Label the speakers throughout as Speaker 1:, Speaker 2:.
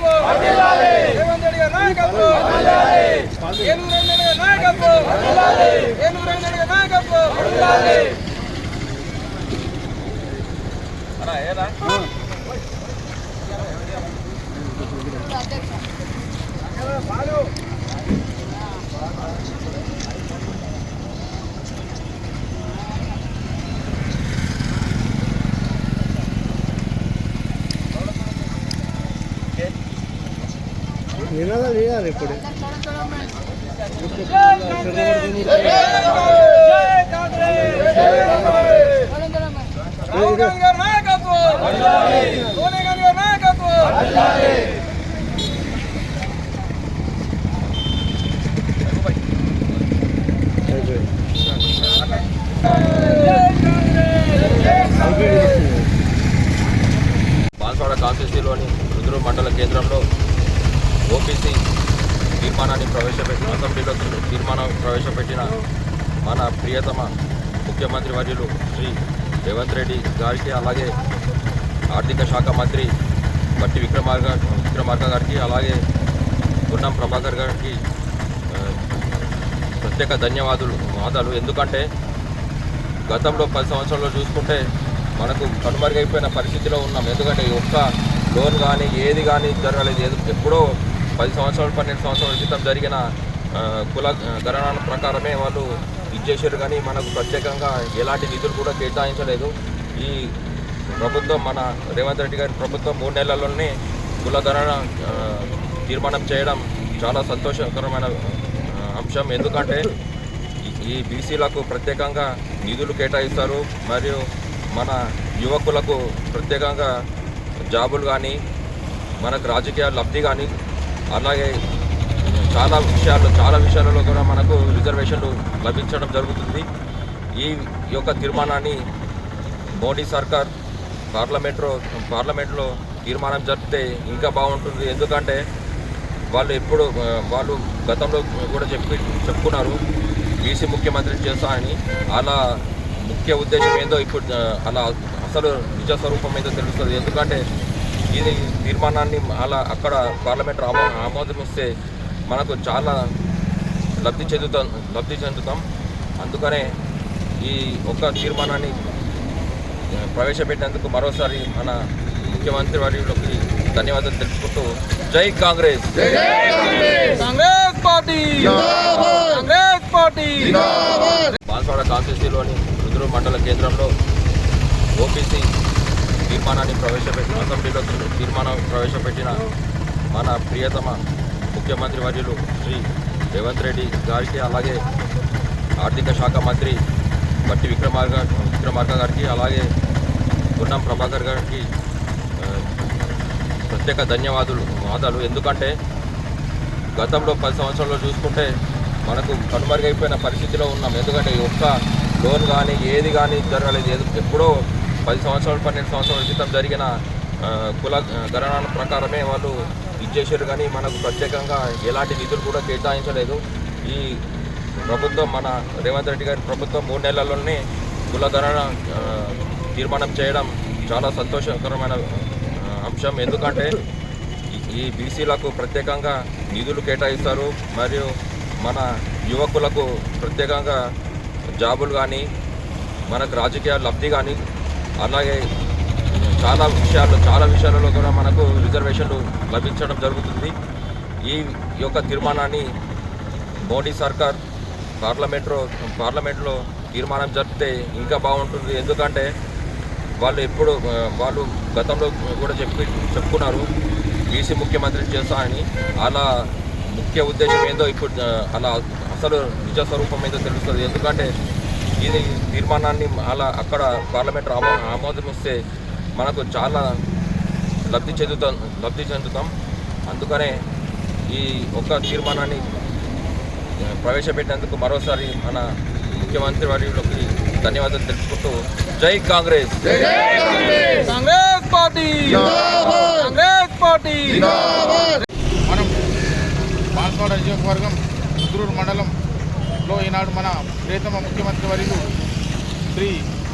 Speaker 1: నాయకత్వం రేవంత్ రెడ్డి గారి నాయకత్వం ఏలూరు రంగన్ గారి నాయకత్వం ఏలూరు రంగన్ గారి నాయకత్వం
Speaker 2: చేయాలి ఇప్పుడు
Speaker 1: రాహుల్ గాంధీ గారి నాయకత్వం సోనియా గాంధీ గారి నాయకత్వం
Speaker 3: బాన్స్వాడ కాన్స్టిట్యూన్సీలోని రుద్రు మండల కేంద్రంలో ఓబీసీ తీర్మానాన్ని ప్రవేశపెట్టిన అసెంబ్లీలో తీర్మానం ప్రవేశపెట్టిన మన ప్రియతమ ముఖ్యమంత్రి వర్యులు శ్రీ రేవంత్ రెడ్డి గారికి అలాగే ఆర్థిక శాఖ మంత్రి బట్టి విక్రమార్క విక్రమార్క గారికి అలాగే గున్నం ప్రభాకర్ గారికి ప్రత్యేక ధన్యవాదాలు వాదాలు. ఎందుకంటే గతంలో పది సంవత్సరాల్లో చూసుకుంటే మనకు కనుమరుగైపోయిన పరిస్థితిలో ఉన్నాం. ఎందుకంటే ఒక్క లోన్ కానీ ఏది కానీ జరగలేదు. ఎప్పుడో పది సంవత్సరాలు పన్నెండు సంవత్సరాల క్రితం జరిగిన కుల గణన ప్రకారమే వాళ్ళు ఇచ్చేసారు కానీ మనకు ప్రత్యేకంగా ఎలాంటి నిధులు కూడా కేటాయించలేదు. ఈ ప్రభుత్వం మన రేవంత్ రెడ్డి గారి ప్రభుత్వం మూడు నెలల్లోనే కుల గణన తీర్మానం చేయడం చాలా సంతోషకరమైన అంశం. ఎందుకంటే ఈ బీసీలకు ప్రత్యేకంగా నిధులు కేటాయిస్తారు మరియు మన యువకులకు ప్రత్యేకంగా జాబులు కానీ మనకు రాజకీయ లబ్ధి కానీ అలాగే చాలా విషయాలు చాలా విషయాలలో కూడా మనకు రిజర్వేషన్లు లభించడం జరుగుతుంది. ఈ యొక్క తీర్మానాన్ని మోడీ సర్కార్ పార్లమెంట్లో పార్లమెంట్లో తీర్మానం జరిపితే ఇంకా బాగుంటుంది. ఎందుకంటే వాళ్ళు ఎప్పుడు వాళ్ళు గతంలో కూడా చెప్పి చెప్పుకున్నారు బీసీ ముఖ్యమంత్రి చేస్తానని అలా ముఖ్య ఉద్దేశం ఏందో ఇప్పుడు అలా అసలు నిజ స్వరూపం ఏందో తెలుస్తుంది. ఎందుకంటే ఇది తీర్మానాన్ని అలా అక్కడ పార్లమెంట్ ఆమో ఆమోదం వస్తే మనకు చాలా లబ్ధి చెందుతాం లబ్ధి చెందుతాం. అందుకనే ఈ ఒక్క తీర్మానాన్ని ప్రవేశపెట్టినందుకు మరోసారి మన ముఖ్యమంత్రి వర్యులకి ధన్యవాదాలు తెలుపుకుంటూ జై కాంగ్రెస్.
Speaker 1: కాంగ్రెస్. పార్టీ. కాంగ్రెస్ పార్టీ.
Speaker 3: బాన్స్వాడ కాన్స్టిట్యూన్సీలోని రుద్రు మండల కేంద్రంలో ఓబీసీ తీర్మానాన్ని ప్రవేశపెట్టిన అసెంబ్లీలో తీర్మానం ప్రవేశపెట్టిన మన ప్రియతమ ముఖ్యమంత్రి వర్యులు శ్రీ రేవంత్ రెడ్డి గారికి అలాగే ఆర్థిక శాఖ మంత్రి బట్టి విక్రమార్క విక్రమార్క గారికి అలాగే గున్నం ప్రభాకర్ గారికి ప్రత్యేక ధన్యవాదాలు వాదాలు. ఎందుకంటే గతంలో పది సంవత్సరాల్లో చూసుకుంటే మనకు కనుమరుగైపోయిన పరిస్థితిలో ఉన్నాం. ఎందుకంటే ఒక్క లోన్ కానీ ఏది కానీ జరగలేదు. ఏదో ఎప్పుడో పది సంవత్సరాలు పన్నెండు సంవత్సరాల క్రితం జరిగిన కుల గణన ప్రకారమే వాళ్ళు చేశారు కానీ మనకు ప్రత్యేకంగా ఎలాంటి నిధులు కూడా కేటాయించలేదు. ఈ ప్రభుత్వం మన రేవంత్ రెడ్డి గారి ప్రభుత్వం మూడు నెలల్లోనే కుల తీర్మానం చేయడం చాలా సంతోషకరమైన అంశం. ఎందుకంటే ఈ బీసీలకు ప్రత్యేకంగా నిధులు కేటాయిస్తారు. మరియు మన యువకులకు ప్రత్యేకంగా జాబులు కానీ మనకు రాజకీయ లబ్ధి కానీ అలాగే చాలా విషయాలు చాలా విషయాలలో కూడా మనకు రిజర్వేషన్లు లభించడం జరుగుతుంది. ఈ యొక్క తీర్మానాన్ని మోడీ సర్కార్ పార్లమెంట్లో పార్లమెంట్లో తీర్మానం జరిపితే ఇంకా బాగుంటుంది. ఎందుకంటే వాళ్ళు ఎప్పుడు వాళ్ళు గతంలో కూడా చెప్పి చెప్పుకున్నారు బీసీ ముఖ్యమంత్రి చేస్తానని అలా ముఖ్య ఉద్దేశం ఏందో ఇప్పుడు అలా అసలు నిజ స్వరూపం ఏందో తెలుస్తుంది. ఎందుకంటే ఇది తీర్మానాన్ని అలా అక్కడ పార్లమెంట్ ఆమో ఆమోదం వస్తే మనకు చాలా లబ్ధి చెందుతాం లబ్ధి చెందుతాం. అందుకనే ఈ ఒక్క తీర్మానాన్ని ప్రవేశపెట్టినందుకు మరోసారి మన ముఖ్యమంత్రి వర్యులకి ధన్యవాదాలు తెలుపుకుంటూ జై కాంగ్రెస్.
Speaker 1: కాంగ్రెస్. పార్టీ. కాంగ్రెస్ పార్టీ.
Speaker 4: మనం బాన్స్వాడ నియోజకవర్గం ముద్రూరు మండలంలో ఈనాడు మన ప్రియతమ ముఖ్యమంత్రి వర్యులు శ్రీ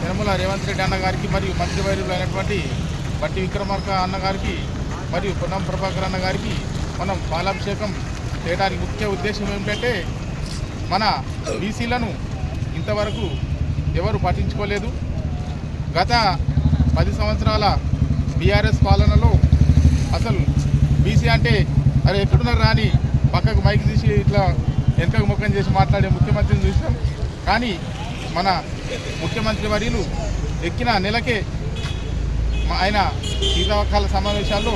Speaker 4: నిర్మల రేవంత్ రెడ్డి అన్న గారికి మరియు మంత్రి వైద్యులు అయినటువంటి బట్టి విక్రమార్క అన్నగారికి మరియు పొన్నం ప్రభాకర్ అన్న గారికి మనం పాలాభిషేకం చేయడానికి ముఖ్య ఉద్దేశం ఏమిటంటే మన బీసీలను ఇంతవరకు ఎవరు పట్టించుకోలేదు. గత పది సంవత్సరాల బీఆర్ఎస్ పాలనలో అసలు బీసీ అంటే అరే ఎక్కడున్నారు రాని పక్కకు మైక్ తీసి ఇట్లా వెనకకు ముఖం చేసి మాట్లాడే ముఖ్యమంత్రిని చూసాం కానీ మన ముఖ్యమంత్రి వర్యులు ఎక్కిన నెలకే ఆయన శీతాకాల సమావేశాల్లో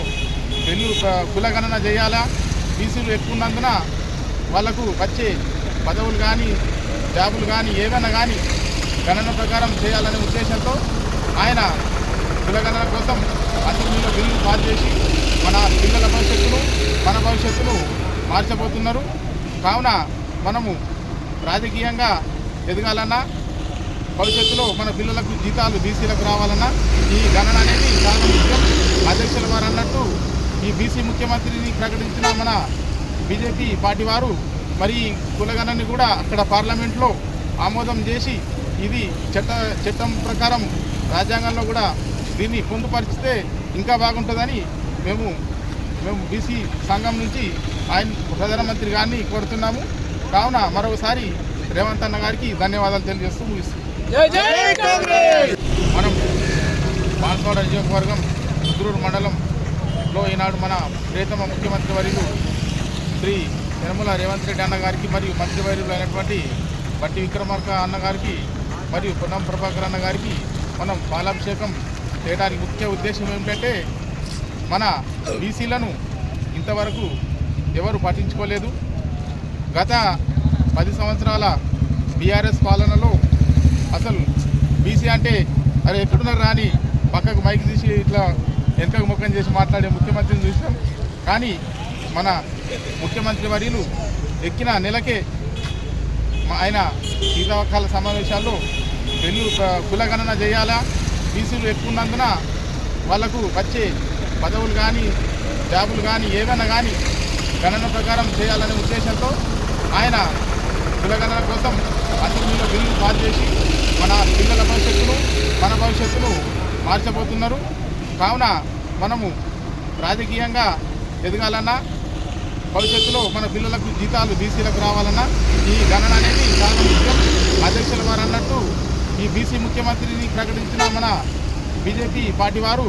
Speaker 4: వెళ్ళు కులగణన చేయాలా? బీసీలు ఎక్కువ ఉన్నందున వాళ్ళకు వచ్చే పదవులు కానీ జాబులు కానీ ఏవైనా కానీ గణన ప్రకారం చేయాలనే ఉద్దేశంతో ఆయన కులగణన కోసం అసెంబ్లీలో బిల్లు పాస్ చేసి మన పిల్లల భవిష్యత్తును మన భవిష్యత్తును మార్చబోతున్నారు. కావున మనము రాజకీయంగా ఎదగాలన్నా భవిష్యత్తులో మన పిల్లలకు జీతాలు బీసీలకు రావాలన్నా ఈ గణన అనేది చాలా ముఖ్యం. అధ్యక్షుల వారు అన్నట్టు ఈ బీసీ ముఖ్యమంత్రిని ప్రకటించిన మన బీజేపీ పార్టీ వారు మరి ఈ కులగణని కూడా అక్కడ పార్లమెంట్లో ఆమోదం చేసి ఇది చట్ట చట్టం ప్రకారం రాజ్యాంగంలో కూడా దీన్ని పొందుపరిచితే ఇంకా బాగుంటుందని మేము మేము బీసీ సంఘం నుంచి ఆయన ప్రధానమంత్రి గారిని కోరుతున్నాము. కావున మరొకసారి రేవంత్ అన్న గారికి ధన్యవాదాలు తెలియజేస్తూ ముగిస్తున్నాం. మనం బాన్స్వాడ నియోజకవర్గం ముద్రూరు మండలంలో ఈనాడు మన ప్రియతమ ముఖ్యమంత్రి వర్యులు శ్రీ యనమల రేవంత్ రెడ్డి అన్న గారికి మరియు మంత్రివర్యులు అయినటువంటి బట్టి విక్రమార్క అన్న గారికి మరియు పొన్నం ప్రభాకర్ అన్న గారికి మనం పాలాభిషేకం చేయడానికి ముఖ్య ఉద్దేశం ఏమిటంటే మన బీసీలను ఇంతవరకు ఎవరు పట్టించుకోలేదు. గత పది సంవత్సరాల బీఆర్ఎస్ పాలనలో అసలు బీసీ అంటే అరే ఎక్కడున్నారు రాని పక్కకు మైక్ తీసి ఇట్లా వెనకకు ముఖం చేసి మాట్లాడే ముఖ్యమంత్రిని చూసాం కానీ మన ముఖ్యమంత్రి వర్యులు ఎక్కిన నెలకే ఆయన శీతాకాల సమావేశాల్లో వెళ్ళు కులగణన చేయాలా? బీసీలు ఎక్కువన్నందున వాళ్ళకు వచ్చే పదవులు కానీ జాబులు కానీ ఏమైనా కానీ గణన ప్రకారం చేయాలనే ఉద్దేశంతో ఆయన కులగణన కోసం అసెంబ్లీలో బిల్లు పాస్ చేసి మన పిల్లల భవిష్యత్తును మన భవిష్యత్తును మార్చబోతున్నారు. కావున మనము రాజకీయంగా ఎదగాలన్నా భవిష్యత్తులో మన పిల్లలకు జీతాలు బీసీలకు రావాలన్నా ఈ గణన అనేది చాలా ముఖ్యం. అధ్యక్షుల వారు అన్నట్టు ఈ బీసీ ముఖ్యమంత్రిని ప్రకటించిన మన బీజేపీ పార్టీ వారు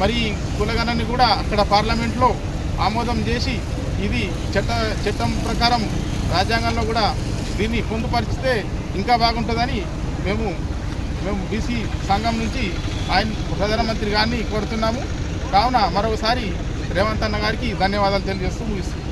Speaker 4: మరి కులగణని కూడా అక్కడ పార్లమెంట్లో ఆమోదం చేసి ఇది చట్ట చట్టం ప్రకారం రాజ్యాంగంలో కూడా దీన్ని పొందుపరిచితే ఇంకా బాగుంటుందని మేము మేము బీసీ సంఘం నుంచి ఆయన ప్రధానమంత్రి గారిని కోరుతున్నాము. కావున మరొకసారి రేవంత్ అన్న గారికి ధన్యవాదాలు తెలియజేస్తూ
Speaker 1: ముగిస్తుంది